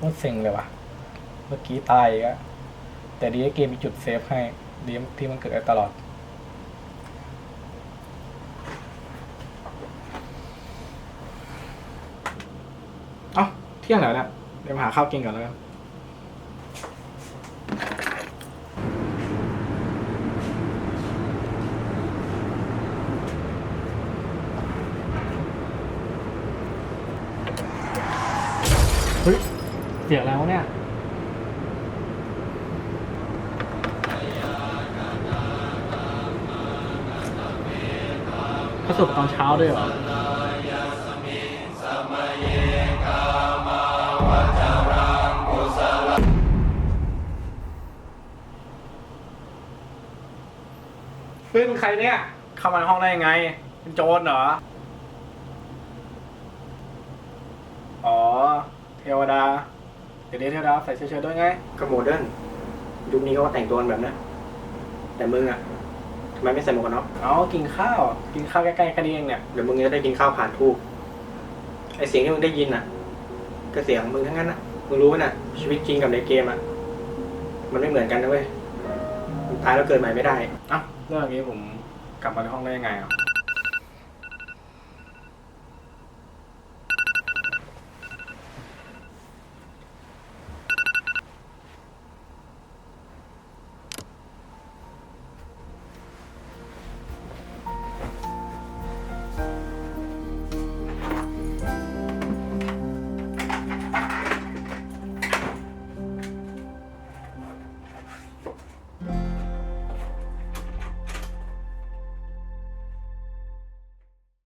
โคตรเซ็งเลยว่ะ เมื่อกี้ตายก็แต่ดีเกมมีจุดเซฟให้ดีที่มันเกิดได้ตลอด เอ้าเที่ยงแล้วเนี่ยเดี๋ยวมาหาข้าวกินก่อนแล้วกันเฮ้ย เสียงแล้วะเนี่ยประสบตอนเช้าด้วยเหรอเป็นใครเนี่ย เข้ามาในห้องได้ยังไง เป็นโจรเหรอ อ๋อ เทวดา เดี๋ยวนี้เทวดาใส่เชิ้ตด้วยไง ก็โมเดิร์นยุคนี้เขาก็แต่งตัวกันแบบนั้นแต่มึงอะทำไมไม่ใส่หมวกกันน็อกเอากินข้าว กินข้าวใกล้ๆกันเองเนี่ย เดี๋ยวมึงจะได้กินข้าวผ่านทูบไอเสียงที่มึงได้ยินอะก็เสียงของมึงทั้งนั้นอะมึงรู้ไหมน่ะ ชีวิตจริงกับในเกมอะมันไม่เหมือนกันนะเว้ยมึงตายแล้วเกิดใหม่ไม่ได้ เอ้าเรื่องอย่างนี้ผมกลับมาในห้องได้ยังไงอะ